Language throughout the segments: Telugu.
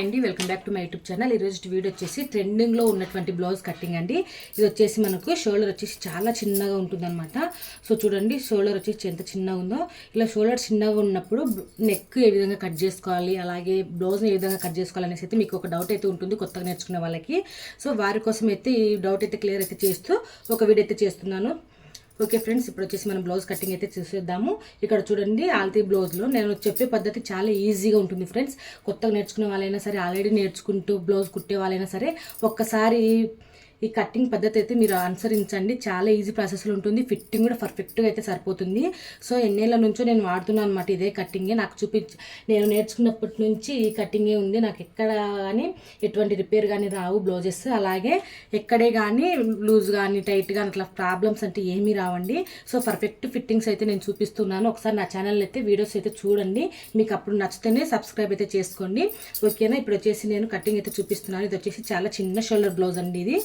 అండి welcome back to my YouTube channel. ఈ రోజు వీడియో వచ్చేసి ట్రెండింగ్లో ఉన్నటువంటి బ్లౌజ్ కటింగ్ అండి. ఇది వచ్చేసి మనకు షోల్డర్ వచ్చేసి చాలా చిన్నగా ఉంటుందన్నమాట. సో చూడండి షోల్డర్ వచ్చేసి ఎంత చిన్నగా ఉందో. ఇలా షోల్డర్ చిన్నగా ఉన్నప్పుడు నెక్ ఏ విధంగా కట్ చేసుకోవాలి అలాగే బ్లౌజ్ని ఏ విధంగా కట్ చేసుకోవాలి అనేసి అయితే మీకు ఒక డౌట్ అయితే ఉంటుంది కొత్తగా నేర్చుకునే వాళ్ళకి. సో వారి కోసం అయితే ఈ డౌట్ అయితే క్లియర్ అయితే చేస్తూ ఒక వీడియో అయితే చేస్తున్నాను. ఓకే ఫ్రెండ్స్ ఇప్పుడు వచ్చేసి మనం బ్లౌజ్ కటింగ్ అయితే చూసేద్దాము. ఇక్కడ చూడండి ఆల్తీ బ్లౌజ్లో. నేను చెప్పే పద్ధతి చాలా ఈజీగా ఉంటుంది ఫ్రెండ్స్. కొత్తగా నేర్చుకునే వాళ్ళైనా సరే ఆల్రెడీ నేర్చుకుంటూ బ్లౌజ్ కుట్టే వాళ్ళైనా సరే ఒక్కసారి ఈ కటింగ్ పద్ధతి అయితే మీరు అనుసరించండి. చాలా ఈజీ ప్రాసెస్లో ఉంటుంది. ఫిట్టింగ్ కూడా పర్ఫెక్ట్గా అయితే సరిపోతుంది. సో ఎన్నేళ్ళ నుంచో నేను వాడుతున్నాను అనమాట ఇదే కటింగే నాకు చూపించి నేను నేర్చుకున్నప్పటి నుంచి ఈ కట్టింగే ఉంది. నాకు ఎక్కడ కానీ ఎటువంటి రిపేర్ కానీ రావు బ్లౌజెస్. అలాగే ఎక్కడే కానీ లూజ్ కానీ టైట్ కానీ అట్లా ప్రాబ్లమ్స్ అంటే ఏమీ రావండి. సో పర్ఫెక్ట్ ఫిట్టింగ్స్ అయితే నేను చూపిస్తున్నాను. ఒకసారి నా ఛానల్ అయితే వీడియోస్ అయితే చూడండి. మీకు అప్పుడు నచ్చితేనే సబ్స్క్రైబ్ అయితే చేసుకోండి. ఓకేనా ఇప్పుడు వచ్చేసి నేను కటింగ్ అయితే చూపిస్తున్నాను. ఇది వచ్చేసి చాలా చిన్న షోల్డర్ బ్లౌజ్ అండి ఇది.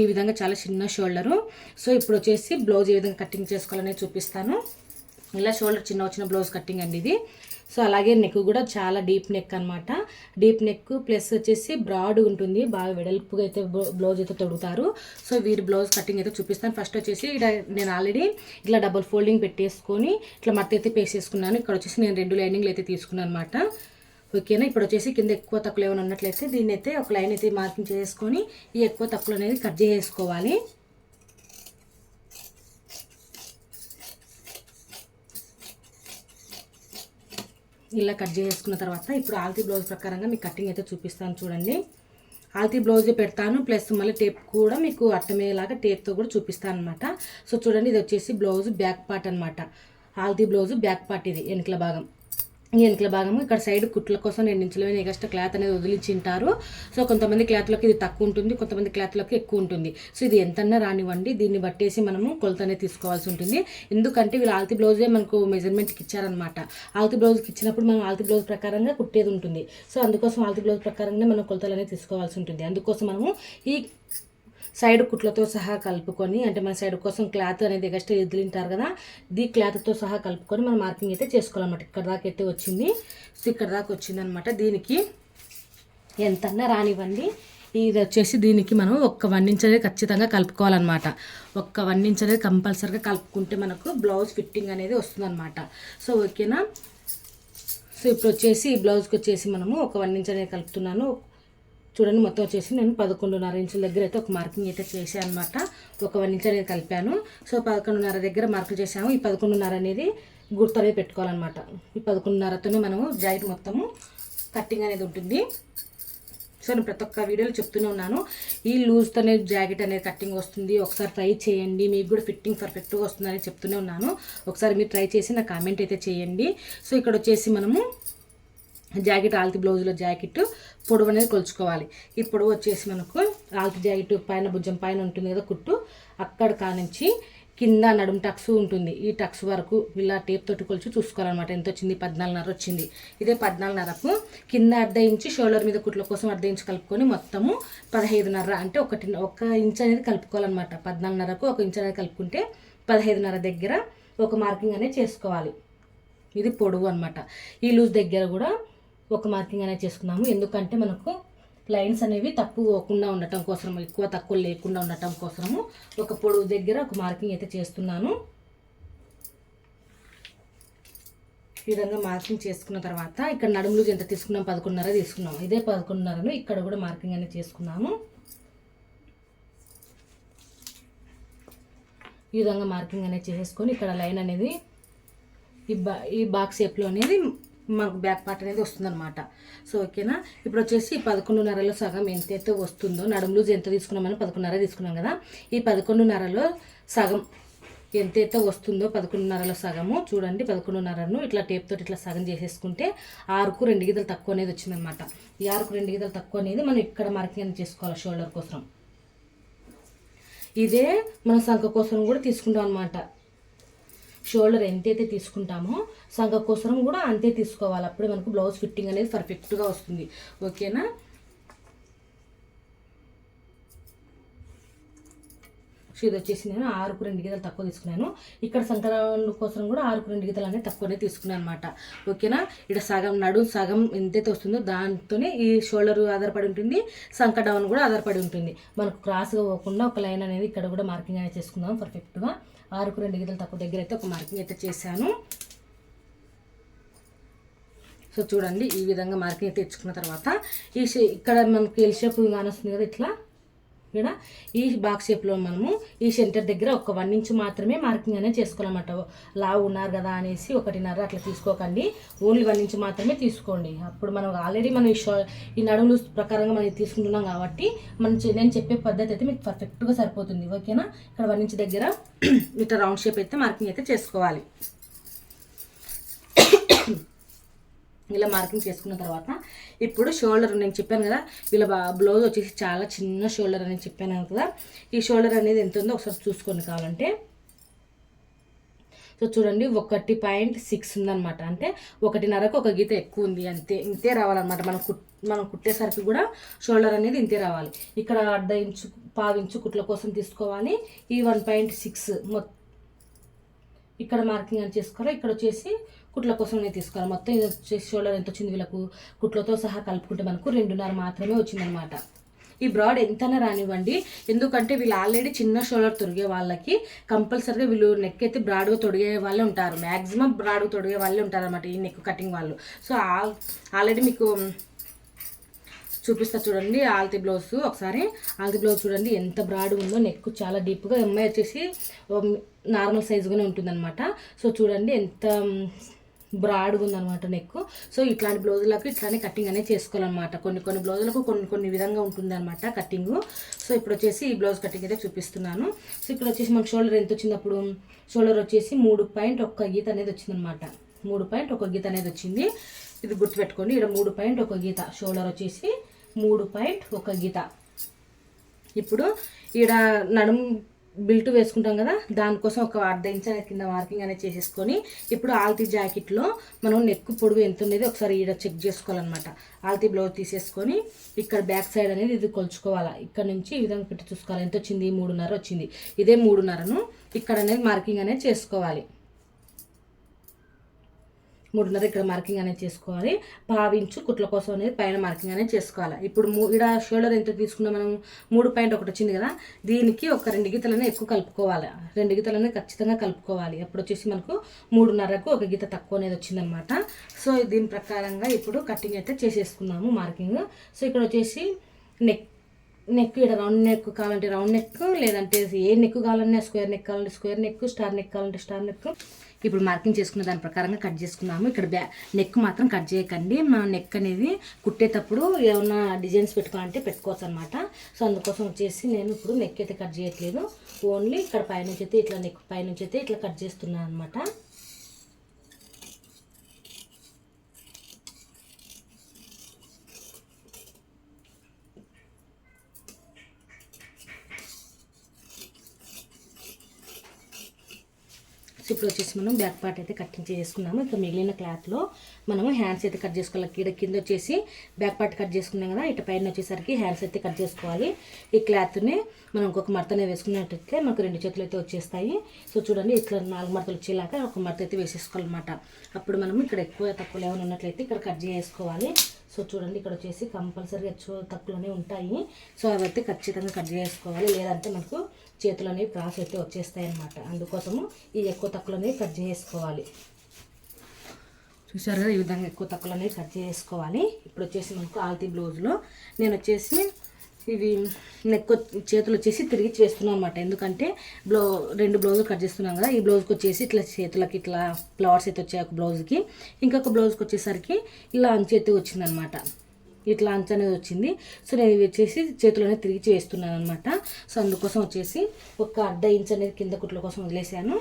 ఈ విధంగా చాలా చిన్న షోల్డరు. సో ఇప్పుడు వచ్చేసి బ్లౌజ్ ఏ విధంగా కటింగ్ చేసుకోవాలనేది చూపిస్తాను. ఇలా షోల్డర్ చిన్న వచ్చిన బ్లౌజ్ కటింగ్ అండి ఇది. సో అలాగే నెక్ కూడా చాలా డీప్ నెక్ అనమాట డీప్ నెక్ ప్లస్ వచ్చేసి బ్రాడ్ ఉంటుంది. బాగా వెడల్పుగా అయితే బ్లౌజ్ అయితే తొడుగుతారు. సో వీరి బ్లౌజ్ కటింగ్ అయితే చూపిస్తాను. ఫస్ట్ వచ్చేసి ఇక్కడ నేను ఆల్రెడీ ఇట్లా డబల్ ఫోల్డింగ్ పెట్టేసుకొని ఇట్లా మట్టి అయితే పేసేసుకున్నాను. ఇక్కడ వచ్చేసి నేను రెండు లైనింగ్లు అయితే తీసుకున్నాను అనమాట ఓకేనా? ఇప్పుడు వచ్చేసి కింద ఎక్కువ తక్కువ ఏమైనా ఉన్నట్లయితే దీన్ని అయితే ఒక లైన్ అయితే మార్కింగ్ చేసుకొని ఈ ఎక్కువ తక్కువ అనేది కట్ చేసుకోవాలి. ఇలా కట్ చేసుకున్న తర్వాత ఇప్పుడు ఆల్తీ బ్లౌజ్ ప్రకారంగా మీకు కటింగ్ అయితే చూపిస్తాను చూడండి. ఆల్తీ బ్లౌజ్ పెడతాను ప్లస్ మళ్ళీ టేప్ కూడా మీకు అట్టమయ్యేలాగా టేప్తో కూడా చూపిస్తాను అనమాట సో చూడండి ఇది వచ్చేసి బ్లౌజ్ బ్యాక్ పార్ట్ అనమాట ఆల్తీ బ్లౌజ్ బ్యాక్ పార్ట్ ఇది వెనుకల భాగం. ఈ వెనుకల భాగము ఇక్కడ సైడ్ కుట్ల కోసం రెండు ఇంచుల ఎగస్ట్రా క్లాత్ అనేది వదిలించింటారు. సో కొంతమంది క్లాత్లోకి ఇది తక్కువ ఉంటుంది కొంతమంది క్లాత్లోకి ఎక్కువ ఉంటుంది. సో ఇది ఎంతన్నా రానివ్వండి దీన్ని బట్టేసి మనము కొలత అనేది తీసుకోవాల్సి ఉంటుంది. ఎందుకంటే వీళ్ళు ఆల్తీ బ్లౌజే మనకు మెజర్మెంట్కి ఇచ్చారనమాట ఆల్తీ బ్లౌజ్కి ఇచ్చినప్పుడు మనం ఆల్తి బ్లౌజ్ ప్రకారంగా కుట్టేది ఉంటుంది. సో అందుకోసం ఆల్తీ బ్లౌజ్ ప్రకారంగా మనం కొలతలు అనేది తీసుకోవాల్సి ఉంటుంది. అందుకోసం మనము ఈ సైడ్ కుట్లతో సహా కలుపుకొని అంటే మన సైడ్ కోసం క్లాత్ అనేది ఎక్స్ట్రా ఎదిలింటారు కదా దీ క్లాత్తో సహా కలుపుకొని మనం మార్కింగ్ అయితే చేసుకోవాలన్నమాట. ఇక్కడ దాకా అయితే వచ్చింది. సో ఇక్కడ దాకా వచ్చిందనమాట దీనికి ఎంతన్నా రానివ్వండి. ఇది వచ్చేసి దీనికి మనం ఒక్క వన్ ఇంచ్ అనేది ఖచ్చితంగా కలుపుకోవాలన్నమాట. ఒక్క వన్ ఇంచ్ అనేది కంపల్సరీగా కలుపుకుంటే మనకు బ్లౌజ్ ఫిట్టింగ్ అనేది వస్తుందన్నమాట. సో ఓకేనా? సో ఇప్పుడు వచ్చేసి ఈ బ్లౌజ్కి వచ్చేసి మనము ఒక వన్ ఇంచ్ అనేది కలుపుతున్నాను. చూడండి మొత్తం వచ్చేసి నేను పదకొండున్నర ఇంచుల దగ్గర అయితే ఒక మార్కింగ్ అయితే చేశాను అనమాట ఒక వన్ ఇంచ్ అనేది కలిపాను. సో పదకొండున్నర దగ్గర మార్కులు చేసాము ఈ పదకొండున్నర అనేది గుర్తు అనేది పెట్టుకోవాలన్నమాట. ఈ పదకొండున్నరతోనే మనము జాయింట్ మొత్తము కట్టింగ్ అనేది ఉంటుంది. సో నేను ప్రతి ఒక్క వీడియోలో చెప్తూనే ఉన్నాను. ఈ లూజ్తోనే జాకెట్ అనేది కట్టింగ్ వస్తుంది. ఒకసారి ట్రై చేయండి. మీకు కూడా ఫిట్టింగ్ పర్ఫెక్ట్గా వస్తుందని చెప్తూనే ఉన్నాను. ఒకసారి మీరు ట్రై చేసి నా కామెంట్ అయితే చేయండి. సో ఇక్కడ వచ్చేసి మనము జాకెట్ ఆల్తి బ్లౌజ్లో జాకెట్ పొడవు అనేది కొలుచుకోవాలి. ఈ పొడవు వచ్చేసి మనకు ఆల్తి జాకెట్ పైన భుజం పైన ఉంటుంది కదా కుట్టు అక్కడ కానించి కింద నడుము టక్స్ ఉంటుంది. ఈ టక్స్ వరకు ఇలా టేప్ తోటి కొలిచి చూసుకోవాలన్నమాట. ఎంత వచ్చింది? పద్నాలుగున్నర వచ్చింది. ఇదే పద్నాలుగున్నరకు కింద అర్ధ ఇంచి షోల్డర్ మీద కుట్ల కోసం అర్ధ ఇంచు కలుపుకొని మొత్తము పదహైదున్నర అంటే ఒకటి ఒక ఇంచ్ అనేది కలుపుకోవాలన్నమాట. పద్నాలుగున్నరకు ఒక ఇంచ్ అనేది కలుపుకుంటే పదహైదున్నర దగ్గర ఒక మార్కింగ్ అనేది చేసుకోవాలి. ఇది పొడవు అనమాట ఈ లూజ్ దగ్గర కూడా ఒక మార్కింగ్ అనేది చేసుకున్నాము. ఎందుకంటే మనకు లైన్స్ అనేవి తక్కువ పోకుండా ఉండటం కోసం ఎక్కువ తక్కువ లేకుండా ఉండటం కోసము ఒక పొడవు దగ్గర ఒక మార్కింగ్ అయితే చేస్తున్నాను. ఈ విధంగా మార్కింగ్ చేసుకున్న తర్వాత ఇక్కడ నడుములు ఎంత తీసుకున్నాం? పదకొండున్నర తీసుకున్నాము ఇదే పదకొండున్నరను ఇక్కడ కూడా మార్కింగ్ అనేది చేసుకున్నాము. ఈ విధంగా మార్కింగ్ అనేది చేసేసుకొని ఇక్కడ లైన్ అనేది ఈ బా ఈ బాక్స్ షేప్లో అనేది మనకు బ్యాక్ పార్ట్ అనేది వస్తుందన్నమాట. సో ఓకేనా? ఇప్పుడు వచ్చేసి పదకొండున్నరలో సగం ఎంతైతే వస్తుందో నడుము లూజ్ ఎంత తీసుకున్నామని పదకొండున్నర తీసుకున్నాం కదా? ఈ పదకొండున్నరలో సగం ఎంతైతే వస్తుందో పదకొండున్నరలో సగము చూడండి పదకొండున్నరను ఇట్లా టేప్ తోటి ఇట్లా సగం చేసేసుకుంటే ఆరుకు రెండు గీతలు తక్కువ అనేది వచ్చిందనమాట ఈ ఆరుకు రెండు గీతలు తక్కువ అనేది మనం ఇక్కడ మార్కింగ్ అనేది చేసుకోవాలి షోల్డర్ కోసం. ఇదే మన సంఖ కోసం కూడా తీసుకుంటాం అనమాట షోల్డర్ ఎంతైతే తీసుకుంటామో సంఘ కోసం కూడా అంతే తీసుకోవాలి. అప్పుడే మనకు బ్లౌజ్ ఫిట్టింగ్ అనేది పర్ఫెక్ట్గా వస్తుంది. ఓకేనా? సో ఇది వచ్చేసి నేను ఆరుకు రెండు గీతలు తక్కువ తీసుకున్నాను. ఇక్కడ సంక్రాంతి కోసం కూడా ఆరుకు రెండు గీతలు అనేది తక్కువనే తీసుకున్నాను అనమాట ఓకేనా? ఇక్కడ సగం నడు సగం ఎంతైతే వస్తుందో దాంతోనే ఈ షోల్డర్ ఆధారపడి ఉంటుంది. సంక డౌన్ కూడా ఆధారపడి ఉంటుంది. మనకు క్రాస్గా పోకుండా ఒక లైన్ అనేది ఇక్కడ కూడా మార్కింగ్ అనేది చేసుకుందాం పర్ఫెక్ట్గా. ఆరుకు రెండు గీతలు తక్కువ దగ్గర అయితే ఒక మార్కింగ్ అయితే చేశాను. సో చూడండి ఈ విధంగా మార్కింగ్ అయితే ఇచ్చుకున్న తర్వాత ఈ ఇక్కడ మనకి ఎల్ షేప్ కానొస్తుంది కదా ఇట్లా. ఇక్కడ ఈ బాక్స్ షేప్లో మనము ఈ సెంటర్ దగ్గర ఒక వన్ ఇంచ్ మాత్రమే మార్కింగ్ అనేది చేసుకోవాలన్నమాట. లావు ఉన్నారు కదా అనేసి ఒకటిన్నర అట్లా తీసుకోకండి. ఓన్లీ వన్ ఇంచ్ మాత్రమే తీసుకోండి. అప్పుడు మనం ఆల్రెడీ మనం ఈ షో ఈ నడుములు ప్రకారంగా మనం తీసుకుంటున్నాం కాబట్టి మనం నేను చెప్పే పద్ధతి అయితే మీకు పర్ఫెక్ట్గా సరిపోతుంది. ఓకేనా ఇక్కడ వన్ ఇంచ్ దగ్గర ఇట్లా రౌండ్ షేప్ అయితే మార్కింగ్ అయితే చేసుకోవాలి. ఇలా మార్కింగ్ చేసుకున్న తర్వాత ఇప్పుడు షోల్డర్ నేను చెప్పాను కదా వీళ్ళ బ్లౌజ్ వచ్చేసి చాలా చిన్న షోల్డర్ అని చెప్పాను కదా ఈ షోల్డర్ అనేది ఎంత ఉందో ఒకసారి చూసుకోండి కావాలంటే. సో చూడండి ఒకటి పాయింట్ సిక్స్ ఉందన్నమాట. అంటే ఒకటిన్నరకు ఒక గీత ఎక్కువ ఉంది అంతే ఇంతే రావాలన్నమాట. మనం కుట్ మనం కుట్టేసరికి కూడా షోల్డర్ అనేది ఇంతే రావాలి. ఇక్కడ అర్ధ ఇంచు పావించు కుట్ల కోసం తీసుకోవాలి. ఈ వన్ పాయింట్ సిక్స్ మొత్తం ఇక్కడ మార్కింగ్ అని చేసుకోవాలి? ఇక్కడ వచ్చేసి కుట్ల కోసం నేను తీసుకోవాలి. మొత్తం ఇది వచ్చేసి షోల్డర్ ఎంత వచ్చింది వీళ్ళకు? కుట్లతో సహా కలుపుకుంటే మనకు రెండున్నర మాత్రమే వచ్చిందనమాట ఈ బ్రాడ్ ఎంతైనా రానివ్వండి. ఎందుకంటే వీళ్ళు ఆల్రెడీ చిన్న షోల్డర్ తొడిగే వాళ్ళకి కంపల్సరీగా వీళ్ళు నెక్ అయితే బ్రాడ్గా తొడిగే వాళ్ళే ఉంటారు. మ్యాక్సిమం బ్రాడ్గా తొడిగే వాళ్ళే ఉంటారు అనమాట ఈ నెక్ కటింగ్ వాళ్ళు. సో ఆల్రెడీ మీకు చూపిస్తా చూడండి. ఆల్తి బ్లౌజ్ ఒకసారి ఆల్తి బ్లౌజ్ చూడండి. ఎంత బ్రాడ్ ఉందో నెక్ చాలా డీప్గా ఎంఐ వచ్చేసి నార్మల్ సైజుగానే ఉంటుందన్నమాట. సో చూడండి ఎంత బ్రాడ్గా ఉందనమాట నెక్ సో ఇట్లాంటి బ్లౌజులకు ఇట్లానే కటింగ్ అనేది చేసుకోవాలన్నమాట. కొన్ని కొన్ని బ్లౌజులకు కొన్ని కొన్ని విధంగా ఉంటుందన్నమాట కటింగ్ సో ఇప్పుడు వచ్చేసి ఈ బ్లౌజ్ కటింగ్ అయితే చూపిస్తున్నాను. సో ఇక్కడ వచ్చేసి మనకు షోల్డర్ ఎంత వచ్చినప్పుడు షోల్డర్ వచ్చేసి మూడు పాయింట్ ఒక్క గీత అనేది వచ్చిందనమాట మూడు పాయింట్ ఒక గీత అనేది వచ్చింది. ఇది గుర్తుపెట్టుకోండి ఇక్కడ మూడు పాయింట్ ఒక గీత. షోల్డర్ వచ్చేసి మూడు పాయింట్ ఒక గీత. ఇప్పుడు ఈడ నడుము బిల్ట్ వేసుకుంటాం కదా దానికోసం ఒక అర్ధ ఇంచ్ అనేది కింద మార్కింగ్ అనేది చేసేసుకొని ఇప్పుడు ఆల్తీ జాకెట్లో మనం నెక్ పొడుగు ఎంత ఉండేది ఒకసారి ఈడ చెక్ చేసుకోవాలన్నమాట. ఆల్తీ బ్లౌజ్ తీసేసుకొని ఇక్కడ బ్యాక్ సైడ్ అనేది ఇది కొలుచుకోవాలా. ఇక్కడ నుంచి ఈ విధంగా పెట్టి చూసుకోవాలి. ఎంత వచ్చింది? మూడున్నర వచ్చింది. ఇదే మూడున్నరను ఇక్కడ అనేది మార్కింగ్ అనేది చేసుకోవాలి. మూడున్నర ఇక్కడ మార్కింగ్ అనేది చేసుకోవాలి. పావించు కుట్ల కోసం అనేది పైన మార్కింగ్ అనేది చేసుకోవాలి. ఇప్పుడు మూ ఇక్కడ షోల్డర్ ఎంత తీసుకున్నాం మనం? మూడు పాయింట్ ఒకటి వచ్చింది కదా? దీనికి ఒక రెండు గీతలనే ఎక్కువ కలుపుకోవాలి. రెండు గీతలనే ఖచ్చితంగా కలుపుకోవాలి. అప్పుడు వచ్చేసి మనకు మూడున్నరకు ఒక గీత తక్కువ అనేది వచ్చిందనమాట సో దీని ప్రకారంగా ఇప్పుడు కటింగ్ అయితే చేసేసుకున్నాము మార్కింగ్ సో ఇక్కడ వచ్చేసి నెక్ నెక్ ఇక్కడ రౌండ్ నెక్ కావాలంటే రౌండ్ నెక్ లేదంటే ఏ నెక్ కావాలన్నా స్క్వేర్ నెక్ కావాలంటే స్క్వేర్ నెక్ స్టార్ నెక్ కావాలంటే స్టార్ నెక్ ఇప్పుడు మార్కింగ్ చేసుకున్న దాని ప్రకారంగా కట్ చేసుకున్నాము. ఇక్కడ బ్యా నెక్ మాత్రం కట్ చేయకండి. మనం నెక్ అనేది కుట్టేటప్పుడు ఏమన్నా డిజైన్స్ పెట్టుకోవాలంటే పెట్టుకోవచ్చు అనమాట సో అందుకోసం వచ్చేసి నేను ఇప్పుడు నెక్ అయితే కట్ చేయట్లేదు. ఓన్లీ ఇక్కడ పైనుంచి అయితే ఇట్లా నెక్ పైనుంచి అయితే ఇట్లా కట్ చేస్తున్నాను అనమాట సో ఇప్పుడు వచ్చేసి మనం బ్యాక్ పార్ట్ అయితే కటింగ్ చేసుకున్నాము ఇక మిగిలిన క్లాత్లో మనము హ్యాండ్స్ అయితే కట్ చేసుకోవాలి. ఇక్కడ కింద వచ్చేసి బ్యాక్ పార్ట్ కట్ చేసుకున్నాం కదా ఇటు పైన వచ్చేసరికి హ్యాండ్స్ అయితే కట్ చేసుకోవాలి. ఈ క్లాత్ని మనం ఇంకొక మడతనే వేసుకున్నట్టయితే మనకు రెండు చేతులు అయితే వచ్చేస్తాయి. సో చూడండి ఇట్లా నాలుగు మడతలు వచ్చేలాగా ఒక మడత అయితే వేసేసుకోవాలన్నమాట. అప్పుడు మనం ఇక్కడ ఎక్కువ తక్కువ ఏమైనా ఉన్నట్లయితే ఇక్కడ కట్ చేసుకోవాలి. సో చూడండి ఇక్కడ వచ్చేసి కంపల్సరీ ఎక్కువ తక్కువనే ఉంటాయి. సో అవైతే ఖచ్చితంగా కట్ చేసుకోవాలి. లేదంటే మనకు చేతులు అనేవి క్రాస్ అయితే వచ్చేస్తాయి అనమాట అందుకోసము ఈ ఎక్కువ తక్కువ అనేవి కట్ చేసుకోవాలి. చూసారు కదా ఈ విధంగా ఎక్కువ తక్కువ అనేవి కట్ చేసుకోవాలి. ఇప్పుడు వచ్చేసి మనకు ఆల్తీ బ్లౌజ్లో నేను వచ్చేసి ఇవి నెక్ చేతులు వచ్చేసి తిరిగి చేస్తున్నాను అనమాట ఎందుకంటే బ్లౌ రెండు బ్లౌజులు కట్ చేస్తున్నాం కదా ఈ బ్లౌజ్కి వచ్చేసి ఇట్లా చేతులకి ఇట్లా ఫ్లవర్స్ అయితే వచ్చాయి ఒక బ్లౌజ్కి. ఇంకొక బ్లౌజ్కి వచ్చేసరికి ఇలా అంచు అయితే వచ్చిందనమాట ఇట్లా అంచు అనేది వచ్చింది. సో నేను ఇవి వచ్చేసి చేతులనే తిరిగి చేస్తున్నాను అనమాట సో అందుకోసం వచ్చేసి ఒక అర్ధ ఇంచ్ అనేది కింద కుట్ల కోసం వదిలేసాను.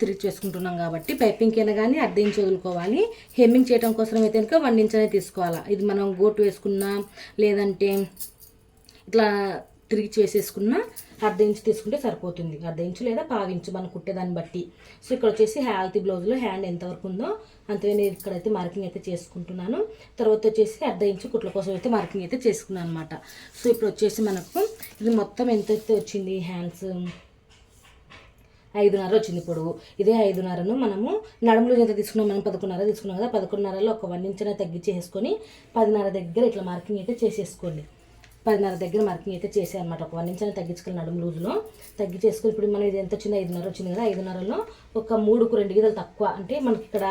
తిరిగి చేసుకుంటున్నాం కాబట్టి పైపింగ్ అయినా కానీ అర్ధ ఇంచ్ వదులుకోవాలి. హెమ్మింగ్ చేయడం కోసం అయితే కనుక వన్ ఇంచ్ అనేది తీసుకోవాలి. ఇది మనం గోటు వేసుకున్నా లేదంటే ఇట్లా తిరిగి చేసేసుకున్న అర్ధ ఇంచు తీసుకుంటే సరిపోతుంది. అర్ధ ఇంచు లేదా పావు ఇంచు మనం కుట్టేదాన్ని బట్టి. సో ఇక్కడ వచ్చేసి హెల్తీ బ్లౌజ్లో హ్యాండ్ ఎంతవరకు ఉందో అంతే నేను ఇక్కడైతే మార్కింగ్ అయితే చేసుకుంటున్నాను. తర్వాత వచ్చేసి అర్ధ ఇంచు కుట్ల కోసం అయితే మార్కింగ్ అయితే చేసుకున్నాను అనమాట సో ఇప్పుడు వచ్చేసి మనకు ఇది మొత్తం ఎంతైతే వచ్చింది? హ్యాండ్స్ ఐదున్నర వచ్చింది పొడవు ఇదే ఐదున్నరను మనము నడుములు ఎంత తీసుకున్నాం? మనం పదకొండున్నర తీసుకున్నాం కదా పదకొండున్నరలో ఒక వన్ ఇంచ్ అనేది తగ్గించేసుకొని పదిన్నర దగ్గర ఇట్లా మార్కింగ్ అయితే చేసేసుకోండి. పదిన్నర దగ్గర మార్కింగ్ అయితే చేసాయి అనమాట ఒక వన్ ఇంచ్ అని తగ్గించుకుని నడుము లూజులో తగ్గించేసుకుని ఇప్పుడు మనం ఇది ఎంత వచ్చింది ఐదున్నర వచ్చింది కదా ఐదున్నరలో ఒక మూడుకు రెండు గీతలు తక్కువ. అంటే మనకి ఇక్కడ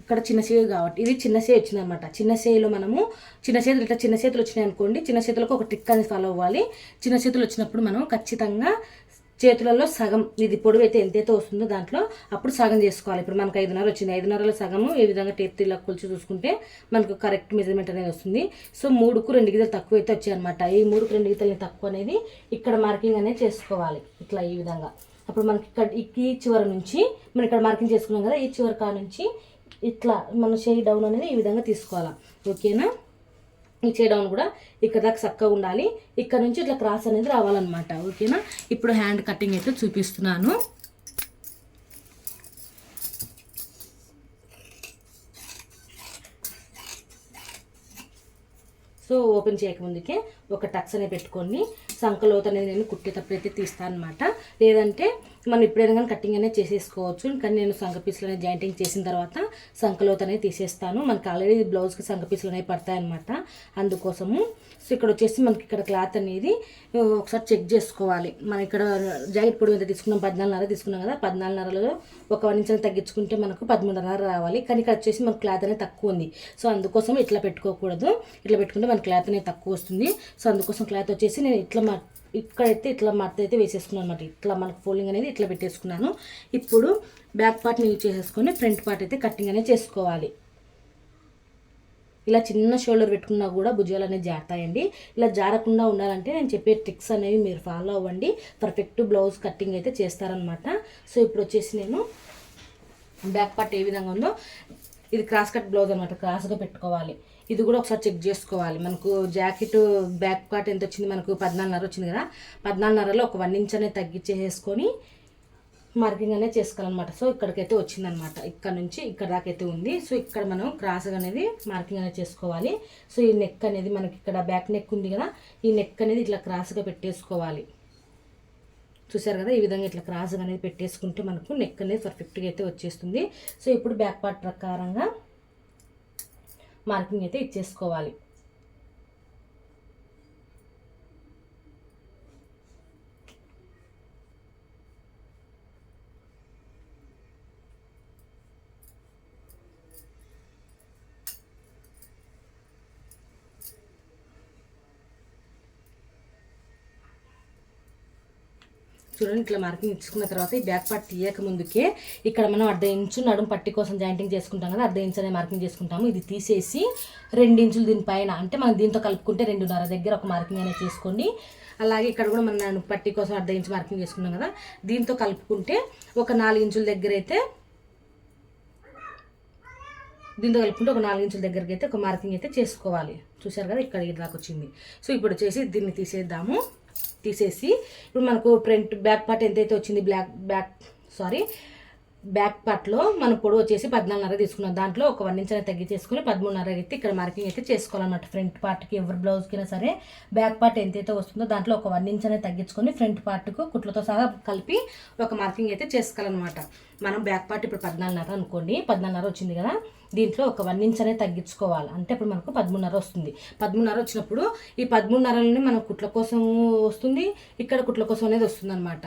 ఇక్కడ చిన్న చేయి కాబట్టి ఇది చిన్న చేయి వచ్చింది అనమాట చిన్న చేయిలో మనము చిన్న చేతులు ఇట్లా చిన్న చేతులు వచ్చినాయి అనుకోండి చిన్న చేతులకు ఒక ట్రిక్ అనేది ఫాలో అవ్వాలి. చిన్న చేతులు వచ్చినప్పుడు మనం ఖచ్చితంగా చేతులలో సగం ఇది పొడవు అయితే ఎంతైతే వస్తుందో దాంట్లో అప్పుడు సగం చేసుకోవాలి. ఇప్పుడు మనకు ఐదున్నర వచ్చింది. ఐదున్నరలో సగము ఏ విధంగా టేప్ తీలా కొలిచి చూసుకుంటే మనకు కరెక్ట్ మెజర్మెంట్ అనేది వస్తుంది. సో మూడుకు రెండు గీతలు తక్కువ అయితే వచ్చాయన్నమాట. ఈ మూడుకు రెండు గీతలు తక్కువ అనేది ఇక్కడ మార్కింగ్ అనేది చేసుకోవాలి. ఇట్లా ఈ విధంగా. అప్పుడు మనకి ఇక్కడ ఈ చివరి నుంచి మనం ఇక్కడ మార్కింగ్ చేసుకున్నాం కదా ఈ చివరి కా నుంచి ఇట్లా మన షేయి డౌన్ అనేది ఈ విధంగా తీసుకోవాలి. ఓకేనా? చేయడం కూడా ఇక్కడ దాకా చక్కగా ఉండాలి. ఇక్కడ నుంచి ఇట్లా క్రాస్ అనేది రావాలన్నమాట. ఓకేనా? ఇప్పుడు హ్యాండ్ కటింగ్ అయితే చూపిస్తున్నాను. సో ఓపెన్ చేయకముందుకే ఒక టక్స్ అనేది పెట్టుకొని సంకలోత అనేది నేను కుట్టేటప్పుడు అయితే తీస్తాను అనమాట లేదంటే మనం ఎప్పుడైనా కానీ కటింగ్ అనేది చేసేసుకోవచ్చు. కానీ నేను సంక పీసులు అనేది జాయింటింగ్ చేసిన తర్వాత సంఖలోత అనేది తీసేస్తాను. మనకి ఆల్రెడీ బ్లౌజ్కి సంక పీసులు అనేవి పడతాయన్నమాట. అందుకోసము సో ఇక్కడ వచ్చేసి మనకి ఇక్కడ క్లాత్ అనేది ఒకసారి చెక్ చేసుకోవాలి. మనం ఇక్కడ జాకెట్ పొడి ఎంత తీసుకున్నాం పద్నాలుగున్నర తీసుకున్నాం కదా పద్నాలుగున్నరలో ఒక వన్ ఇంచ్ తగ్గించుకుంటే మనకు పదమూడున్నర రావాలి. కానీ ఇక్కడ వచ్చేసి మనకు క్లాత్ అనేది తక్కువ ఉంది. సో అందుకోసం ఇట్లా పెట్టుకోకూడదు. ఇట్లా పెట్టుకుంటే మన క్లాత్ అనేది తక్కువ వస్తుంది. సో అందుకోసం క్లాత్ వచ్చేసి నేను ఇట్లా ఇక్కడైతే ఇట్లా మడత అయితే వేసేసుకున్నాను అనమాట ఇట్లా మనకు ఫోల్డింగ్ అనేది ఇట్లా పెట్టేసుకున్నాను. ఇప్పుడు బ్యాక్ పార్ట్ని యూజ్ చేసేసుకొని ఫ్రంట్ పార్ట్ అయితే కటింగ్ అనేది చేసుకోవాలి. ఇలా చిన్న షోల్డర్ పెట్టుకున్నా కూడా భుజాలు అనేది జారుతాయండి. ఇలా జారకుండా ఉండాలంటే నేను చెప్పే ట్రిక్స్ అనేవి మీరు ఫాలో అవ్వండి. పర్ఫెక్ట్ బ్లౌజ్ కటింగ్ అయితే చేస్తారనమాట సో ఇప్పుడు వచ్చేసి నేను బ్యాక్ పార్ట్ ఏ విధంగా ఉందో ఇది క్రాస్ కట్ బ్లౌజ్ అనమాట క్రాస్గా పెట్టుకోవాలి. ఇది కూడా ఒకసారి చెక్ చేసుకోవాలి. మనకు జాకెట్ బ్యాక్ పార్ట్ ఎంత వచ్చింది? మనకు పద్నాలుగున్నర వచ్చింది కదా? పద్నాలుగున్నరలో ఒక వన్ ఇంచ్ అనేది తగ్గించేసుకొని మార్కింగ్ అనేది చేసుకోవాలన్నమాట. సో ఇక్కడికైతే వచ్చిందనమాట ఇక్కడ నుంచి ఇక్కడ దాకైతే ఉంది. సో ఇక్కడ మనం క్రాస్ అనేది మార్కింగ్ అనేది చేసుకోవాలి. సో ఈ నెక్ అనేది మనకి ఇక్కడ బ్యాక్ నెక్ ఉంది కదా? ఈ నెక్ అనేది ఇట్లా క్రాస్గా పెట్టేసుకోవాలి. చూసారు కదా? ఈ విధంగా ఇట్లా క్రాస్ అనేది పెట్టేసుకుంటే మనకు నెక్ అనేది పర్ఫెక్ట్గా అయితే వచ్చేస్తుంది. సో ఇప్పుడు బ్యాక్ పార్ట్ ప్రకారంగా మార్కింగ్ అయితే ఇచ్చేసుకోవాలి. చూడండి ఇట్లా మార్కింగ్ ఇచ్చుకున్న తర్వాత ఈ బ్యాక్ పార్ట్ తీయక ముందుకే ఇక్కడ మనం అర్ధ ఇంచు నడుము పట్టి కోసం జాయింటింగ్ చేసుకుంటాం కదా అర్ధ ఇంచు అనే మార్కింగ్ చేసుకుంటాము. ఇది తీసేసి రెండు ఇంచులు దీనిపైన అంటే మనం దీంతో కలుపుకుంటే రెండున్నర దగ్గర ఒక మార్కింగ్ అనేది చేసుకోండి. అలాగే ఇక్కడ కూడా మనం నడుము పట్టి కోసం అర్ధ ఇంచు మార్కింగ్ చేసుకున్నాం కదా దీంతో కలుపుకుంటే ఒక నాలుగు ఇంచుల దగ్గర అయితే దీంతో కలుపుకుంటే ఒక నాలుగు ఇంచుల దగ్గరికి అయితే ఒక మార్కింగ్ అయితే చేసుకోవాలి. చూసారు కదా ఇక్కడ దాకా వచ్చింది. సో ఇప్పుడు వచ్చేసి దీన్ని తీసేద్దాము. తీసేసి ఇప్పుడు మనకు ఫ్రంట్ బ్యాక్ పార్ట్ ఎంతైతే వచ్చింది బ్లాక్ బ్యాక్ సారీ బ్యాక్ పార్ట్లో మనం పొడవు వచ్చేసి పద్నాలుగున్నర తీసుకున్నాం. దాంట్లో ఒక వన్ ఇంచ్ అనేది తగ్గించేసుకుని పదమూడున్నర అయితే ఇక్కడ మార్కింగ్ అయితే చేసుకోవాలన్నమాట. ఫ్రంట్ పార్ట్కి ఎవరి బ్లౌజ్కి సరే బ్యాక్ పార్ట్ ఎంతైతే వస్తుందో దాంట్లో ఒక వన్ ఇంచ్ అనేది తగ్గించుకొని ఫ్రంట్ పార్ట్కు కుట్లతో సహా కలిపి ఒక మార్కింగ్ అయితే చేసుకోవాలన్నమాట. మనం బ్యాక్ పార్ట్ ఇప్పుడు పద్నాలుగున్నర అనుకోండి. పద్నాలుగున్నర వచ్చింది కదా. దీంట్లో ఒక వన్ ఇంచ్ అనేది తగ్గించుకోవాలి. అంటే ఇప్పుడు మనకు పదమూడున్నర వస్తుంది. పదమూడున్నర వచ్చినప్పుడు ఈ పదమూడున్నరని మనం కుట్ల కోసం వస్తుంది. ఇక్కడ కుట్ల కోసం అనేది వస్తుంది అనమాట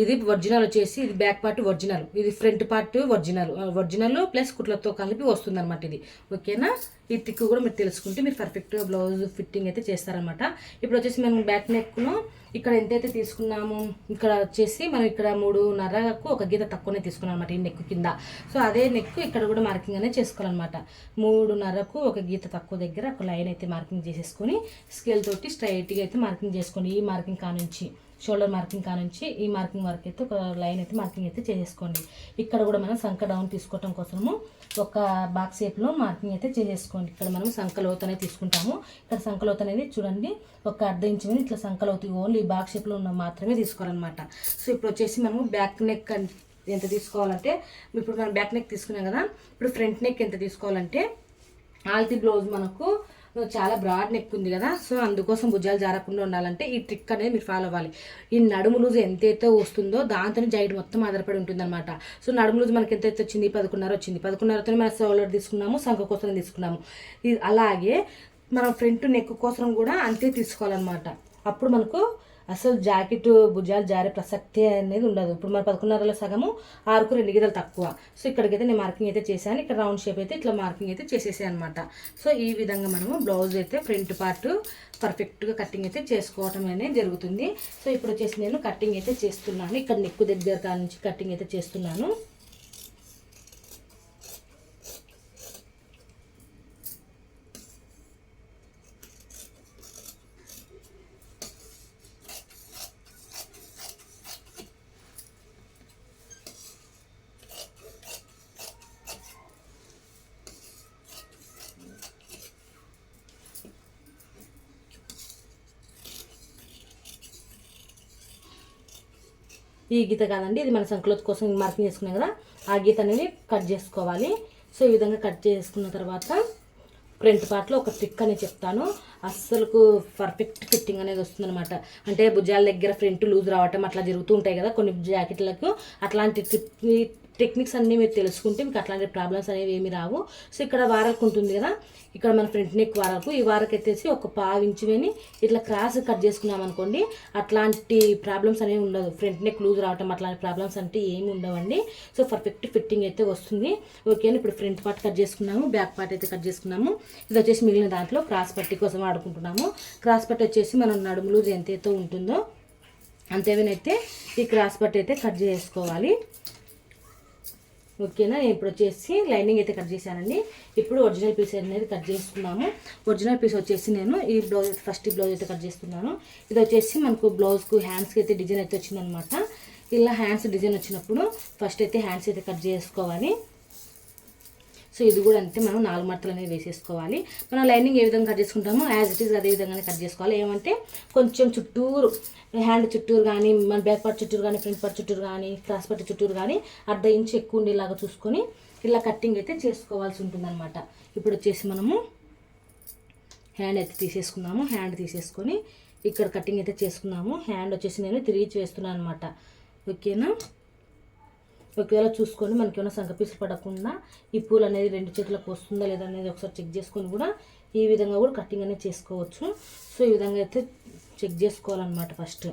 ఇది ఒరిజినల్ వచ్చేసి ఇది బ్యాక్ పార్ట్ ఒరిజినల్. ఇది front part original. Original plus కుట్లతో కలిపి వస్తుంది అనమాట ఇది. ఓకేనా? ఈ థిక్ కూడా మీరు తెలుసుకుంటే మీరు పర్ఫెక్ట్గా బ్లౌజ్ ఫిట్టింగ్ అయితే చేస్తారనమాట ఇప్పుడు వచ్చేసి మనం బ్యాక్ నెక్ను ఇక్కడ ఎంతైతే తీసుకున్నాము ఇక్కడ వచ్చేసి మనం ఇక్కడ మూడున్నరకు ఒక గీత తక్కువనే తీసుకున్నాం అనమాట ఈ నెక్ కింద. సో అదే నెక్ ఇక్కడ కూడా మార్కింగ్ అనేది చేసుకోవాలన్నమాట. మూడున్నరకు ఒక గీత తక్కువ దగ్గర ఒక లైన్ అయితే మార్కింగ్ చేసేసుకొని స్కేల్ తోటి స్ట్రైట్గా అయితే మార్కింగ్ చేసుకోండి. ఈ మార్కింగ్ కానుంచి. షోల్డర్ మార్కింగ్ కానుంచి ఈ మార్కింగ్ వరకు అయితే ఒక లైన్ అయితే మార్కింగ్ అయితే చేసేసుకోండి. ఇక్కడ కూడా మనం సంక డౌన్ తీసుకోవటం కోసము ఒక బాక్స్ షేప్లో మార్కింగ్ అయితే చేసేసుకోండి. ఇక్కడ మనం సంకలోత్ అనేది తీసుకుంటాము. ఇక్కడ సంఖలోత అనేది చూడండి ఒక అర్ధ ఇంచు మీద ఇట్లా సంకలోతు ఓన్లీ బాక్స్ షేప్లో ఉన్న మాత్రమే తీసుకోవాలన్నమాట. సో ఇప్పుడు వచ్చేసి మనము బ్యాక్ నెక్ ఎంత తీసుకోవాలంటే ఇప్పుడు మనం బ్యాక్ నెక్ తీసుకున్నాం కదా ఇప్పుడు ఫ్రంట్ నెక్ ఎంత తీసుకోవాలంటే ఆల్తీ బ్లౌజ్ మనకు చాలా బ్రాడ్ నెక్ ఉంది కదా సో అందుకోసం భుజాలు జారకుండా ఉండాలంటే ఈ ట్రిక్ అనేది మీరు ఫాలో అవ్వాలి. ఈ నడుము లూజ్ ఎంతైతే వస్తుందో దాంతో జైడ్ మొత్తం ఆధారపడి ఉంటుందన్నమాట. సో నడుము లూజ్ మనకి ఎంతైతే వచ్చింది? పదకొండున్నర వచ్చింది. పదకొన్నరతో మనం సోలర్ తీసుకున్నాము సంఖ కోసం తీసుకున్నాము. అలాగే మనం ఫ్రంట్ నెక్ కోసం కూడా అంతే తీసుకోవాలన్నమాట. అప్పుడు మనకు అసలు జాకెట్ భుజాలు జారే ప్రసక్తి అనేది ఉండదు. ఇప్పుడు మన పదకొండున్నరలో సగము ఆరుకు రెండు గీతలు తక్కువ. సో ఇక్కడికైతే నేను మార్కింగ్ అయితే చేశాను. ఇక్కడ రౌండ్ షేప్ అయితే ఇట్లా మార్కింగ్ అయితే చేసేసాను అనమాట సో ఈ విధంగా మనము బ్లౌజ్ అయితే ఫ్రంట్ పార్ట్ పర్ఫెక్ట్గా కటింగ్ అయితే చేసుకోవటం అనేది జరుగుతుంది. సో ఇప్పుడు వచ్చేసి నేను కటింగ్ అయితే చేస్తున్నాను. ఇక్కడ నెక్కు దగ్గర నుంచి కటింగ్ అయితే చేస్తున్నాను. ఈ గీత కాదండి ఇది మన సంకలోత్ కోసం మార్కింగ్ చేసుకున్నాం కదా ఆ గీత అనేది కట్ చేసుకోవాలి. సో ఈ విధంగా కట్ చేసుకున్న తర్వాత ఫ్రంట్ పార్ట్లో ఒక ట్రిక్ అనేది చెప్తాను. అస్సలకు పర్ఫెక్ట్ ఫిట్టింగ్ అనేది వస్తుందన్నమాట. అంటే భుజాల దగ్గర ఫ్రంట్ లూజ్ రావటం అట్లా జరుగుతూ ఉంటాయి కదా కొన్ని జాకెట్లకు అట్లాంటి ట్రిక్ టెక్నిక్స్ అన్నీ మీరు తెలుసుకుంటే మీకు అట్లాంటి ప్రాబ్లమ్స్ అనేవి ఏమి రావు. సో ఇక్కడ వారకు ఉంటుంది కదా ఇక్కడ మన ఫ్రంట్ నెక్ వారకు ఈ వారకు ఎత్తేసి ఒక పావు ఇంచు వేని ఇట్లా క్రాస్ కట్ చేసుకున్నాం అనుకోండి అట్లాంటి ప్రాబ్లమ్స్ అనేవి ఉండదు. ఫ్రంట్ నెక్ లూజ్ రావటం అట్లాంటి ప్రాబ్లమ్స్ అంటే ఏమి ఉండవండి. సో పర్ఫెక్ట్ ఫిట్టింగ్ అయితే వస్తుంది. ఓకే ఇప్పుడు ఫ్రంట్ పార్ట్ కట్ చేసుకున్నాము బ్యాక్ పార్ట్ అయితే కట్ చేసుకున్నాము. ఇది వచ్చేసి మిగిలిన దాంట్లో క్రాస్ పట్టి కోసం ఆడుకుంటున్నాము క్రాస్ పట్టి వచ్చేసి మనం నడుము లూజ్ ఎంతైతే ఉంటుందో అంతేవినైతే ఈ క్రాస్ పట్టి అయితే కట్ చేసుకోవాలి. ఓకేనా? నేను ఇప్పుడు వచ్చేసి లైనింగ్ అయితే కట్ చేశానండి. ఇప్పుడు ఒరిజినల్ పీస్ అనేది కట్ చేసుకున్నాము ఒరిజినల్ పీస్ వచ్చేసి నేను ఈ బ్లౌజ్ ఫస్ట్ ఈ బ్లౌజ్ అయితే కట్ చేస్తున్నాను. ఇది వచ్చేసి మనకు బ్లౌజ్కు హ్యాండ్స్కి అయితే డిజైన్ అయితే వచ్చిందనమాట ఇలా హ్యాండ్స్ డిజైన్ వచ్చినప్పుడు ఫస్ట్ అయితే హ్యాండ్స్ అయితే కట్ చేసుకోవాలి. సో ఇది కూడా అంతే మనం నాలుగు మడతలు అనేది వేసేసుకోవాలి. మనం లైనింగ్ ఏ విధంగా కట్ చేసుకుంటామో యాజ్ ఇట్ ఈస్ అదే విధంగానే కట్ చేసుకోవాలి. ఏమంటే కొంచెం చుట్టూరు హ్యాండ్ చుట్టూరు కానీ మన బ్యాక్ పార్ట్ చుట్టూరు కానీ ఫ్రంట్ పార్ట్ చుట్టూరు కానీ క్రాస్ పార్ట్ చుట్టూరు కానీ అర్ధ ఇంచు ఎక్కువ ఉండేలాగా చూసుకొని ఇలా కట్టింగ్ అయితే చేసుకోవాల్సి ఉంటుందన్నమాట. ఇప్పుడు వచ్చేసి మనము హ్యాండ్ అయితే తీసేసుకున్నాము హ్యాండ్ తీసేసుకొని ఇక్కడ కటింగ్ అయితే చేసుకున్నాము. హ్యాండ్ వచ్చేసి నేను తిరిగి చేస్తున్నాను అనమాట ఓకేనా? ఒకవేళ చూసుకొని మనకి ఏమైనా సంఖ పీసులు పడకుండా ఈ పూలు అనేది రెండు చేతులకు వస్తుందా లేదా అనేది ఒకసారి చెక్ చేసుకొని కూడా ఈ విధంగా కూడా కటింగ్ అనేది చేసుకోవచ్చు. సో ఈ విధంగా అయితే చెక్ చేసుకోవాలన్నమాట ఫస్ట్.